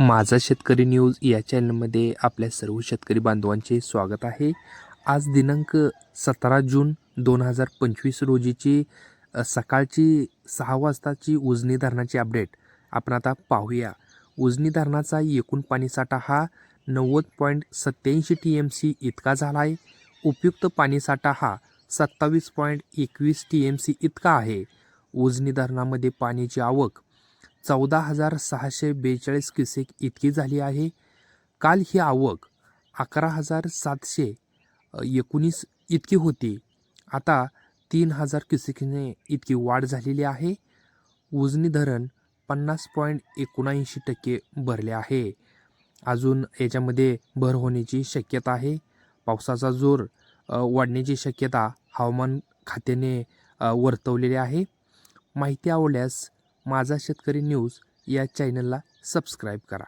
माझा शेतकरी न्यूज या चॅनलमध्ये आपल्या सर्व शेतकरी बांधवांचे स्वागत आहे. आज दिनांक सतरा जून दोन हजार पंचवीस रोजीची सकाळची सहा वाजताची उजनी धरणाची अपडेट. आपण आता पाहूया. उजनी धरणाचा एकूण पाणीसाठा हा नव्वद पॉईंट सत्याऐंशी टी एम सी इतका झाला आहे उपयुक्त पाणीसाठा हा सत्तावीस पॉईंट एकवीस टी एम सी इतका आहे. उजनी धरणामध्ये पाण्याची आवक चौदा हजार सहाशे बेचाळीस क्युसेक इतकी झाली आहे. काल ही आवक अकरा हजार सातशे एकोणीस इतकी होती. आता तीन हजार क्युसेकने इतकी वाढ झालेली आहे. उजनी धरण पन्नास पॉईंट एकोणऐंशी टक्के भरले आहे. अजून याच्यामध्ये भर होण्याची शक्यता आहे. पावसाचा जोर वाढण्याची शक्यता हवामान खात्याने वर्तवलेली आहे. माहिती आवडल्यास माझा शेतकरी न्यूज या चॅनलला सबस्क्राईब करा.